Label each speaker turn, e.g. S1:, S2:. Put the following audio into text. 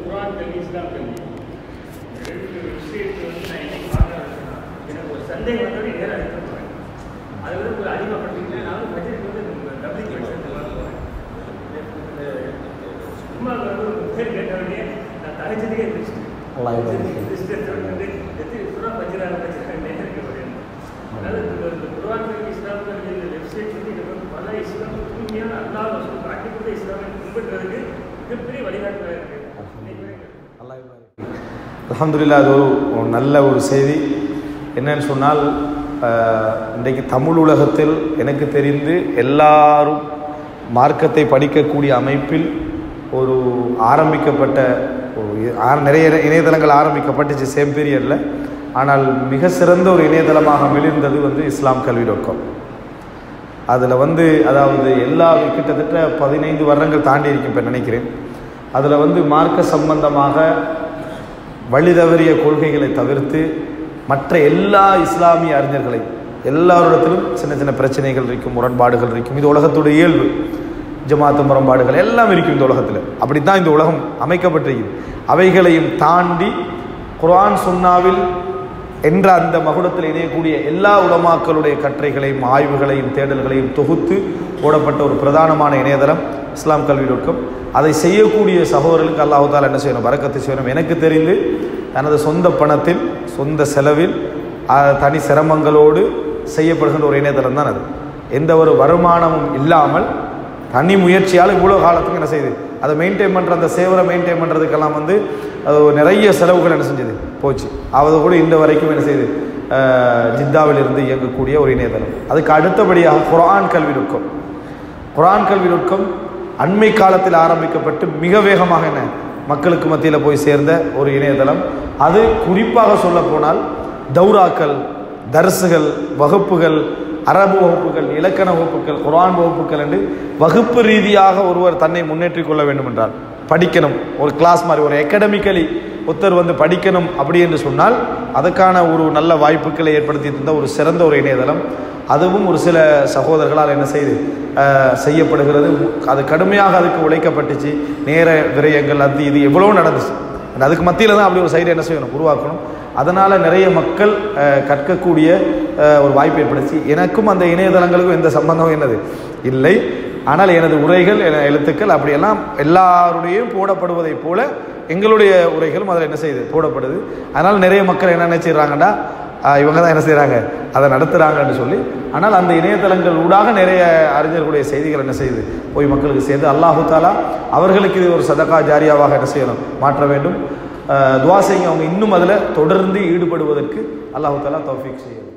S1: குரான் கல்வி இஸ்லாம் கல்வி ரெண்டு விஷயத்தை வந்து நான் இன்னைக்கு பார்க்கறேன்னா எனக்கு ஒரு சந்தேகம் வந்தோடனே நேரம் எடுத்து போகிறேன் அதை வந்து ஒரு அதிகப்படுத்திக்கிட்டு நானும் பட்ஜெட் வந்து டபுள் கமிஷன் போகிறேன் சும்மா வந்து ஒரு பேர் கேட்டவொடனே நான் தலைச்சதுக்கே இருந்துச்சு.
S2: அல்லாஹ் இபாரிக்.
S1: எத்தனை சுறா அதனால இந்த இந்த குர்ஆன் கல்வி இஸ்லாம் கல்வி இந்த வெப்சைட் வந்து எனக்கு வந்து பல இஸ்லாம் தூய்மையான காட்டி கொடுத்த இஸ்லாமை பின்பற்றுறதுக்கு மிகப்பெரிய வழிகாட்டுதலாக
S2: அலமதுல்லா அது ஒரு நல்ல ஒரு செய்தி. என்னன்னு சொன்னால் இன்றைக்கு தமிழ் உலகத்தில் எனக்கு தெரிந்து எல்லாரும் மார்க்கத்தை படிக்கக்கூடிய அமைப்பில் ஒரு ஆரம்பிக்கப்பட்ட ஒரு நிறைய இணையதளங்கள் ஆரம்பிக்கப்பட்டுச்சு சேம் பீரியடில் ஆனால் மிக சிறந்த ஒரு இணையதளமாக மிளிர்ந்தது வந்து இஸ்லாம் கல்வி டாட் காம் அதில் வந்து அதாவது எல்லா கிட்டத்தட்ட பதினைந்து வருடங்கள் தாண்டி இருக்கும் இப்போ நினைக்கிறேன். அதில் வந்து மார்க்க சம்பந்தமாக வழி தவறிய கொள்கைகளை தவிர்த்து மற்ற எல்லா இஸ்லாமிய அறிஞர்களையும் எல்லாரிடத்திலும் சின்ன சின்ன பிரச்சனைகள் இருக்கும் முரண்பாடுகள் இருக்கும். இது உலகத்துடைய இயல்பு. ஜமாத்து முரண்பாடுகள் எல்லாம் இருக்கும் இந்த உலகத்தில். அப்படித்தான் இந்த உலகம் அமைக்கப்பட்டிருக்கிறது. அவைகளையும் தாண்டி குர்ஆன் சுன்னாவில் என்ற அந்த மகுடத்தில் இணையக்கூடிய எல்லா உலமாக்களுடைய கற்றைகளையும் ஆய்வுகளையும் தேடல்களையும் தொகுத்து போடப்பட்ட ஒரு பிரதானமான இணையதளம் இஸ்லாம் கல்வி நுட்பம் அதை செய்யக்கூடிய சகோதரர்களுக்கு அல்லாஹ் என்ன செய்யணும்? வரக்கத்தை செய்யணும். எனக்கு தெரிந்து தனது சொந்த பணத்தில் சொந்த செலவில் தனி சிரமங்களோடு செய்யப்படுகின்ற ஒரு இணையதளம் தான் அது. எந்த ஒரு வருமானமும் இல்லாமல் தனி முயற்சியால் இவ்வளோ காலத்துக்கு என்ன செய்யுது அதை மெயின்டைன் பண்ணுற அந்த சேவரை மெயின்டைன் பண்ணுறதுக்கெல்லாம் வந்து அது ஒரு நிறைய செலவுகள் என்ன செஞ்சது? போச்சு. அது கூட இந்த வரைக்கும் என்ன செய்யுது அஹ், இருந்து இயங்கக்கூடிய ஒரு இணையதளம். அதுக்கு அடுத்தபடியாக குரான் கல்வி நுட்பம் குரான் கல்வி நுட்பம் அண்மை காலத்தில் ஆரம்பிக்கப்பட்டு மிக வேகமாக என்ன மக்களுக்கு மத்தியில் போய் சேர்ந்த ஒரு இணையதளம். அது குறிப்பாக சொல்லப்போனால் தௌராக்கள் தர்சுகள் வகுப்புகள் அரபு வகுப்புகள் இலக்கண வகுப்புகள் குரான் வகுப்புகள் என்று வகுப்பு ரீதியாக ஒருவர் தன்னை முன்னேற்றிக் கொள்ள வேண்டும் என்றால் படிக்கணும். ஒரு கிளாஸ் மாதிரி ஒரு அகாடமிக்கலி ஒருத்தர் வந்து படிக்கணும் அப்படி என்று சொன்னால் அதுக்கான ஒரு நல்ல வாய்ப்புகளை ஏற்படுத்தி தந்த ஒரு சிறந்த ஒரு இணையதளம். அதுவும் ஒரு சில சகோதரர்களால் என்ன செய்து செய்யப்படுகிறது. அது கடுமையாக அதுக்கு உழைக்கப்பட்டுச்சு. நேர விரயங்கள் அது இது எவ்வளோ நடந்துச்சு. அதுக்கு மத்தியில் தான் அப்படி ஒரு சைடு என்ன செய்யணும் உருவாக்கணும். அதனால் நிறைய மக்கள் கற்கக்கூடிய ஒரு வாய்ப்பு ஏற்படுச்சு எனக்கும் அந்த இணையதளங்களுக்கும் எந்த சம்பந்தமும் என்னது இல்லை. ஆனால் எனது உரைகள் என எழுத்துக்கள் அப்படியெல்லாம் எல்லாருடையும் போடப்படுவதைப் போல எங்களுடைய உரைகளும் அதில் என்ன செய்யுது போடப்படுது. அதனால் நிறைய மக்கள் என்ன நினைச்சிடுறாங்கடா இவங்க தான் என்ன செய்கிறாங்க அதை நடத்துகிறாங்கன்னு சொல்லி ஆனால் அந்த இணையதளங்கள் ஊடாக நிறைய அறிஞர்களுடைய செய்திகள் என்ன செய்யுது போய் மக்களுக்கு சேர்ந்து அல்லாஹு தாலா அவர்களுக்கு இது ஒரு சதகா ஜாரியாவாக என்ன செய்யணும் மாற்ற வேண்டும். துவா செய்யுங்க. அவங்க இன்னும் அதில் தொடர்ந்து ஈடுபடுவதற்கு அல்லாஹு தாலா தௌஃபீக் செய்யணும்.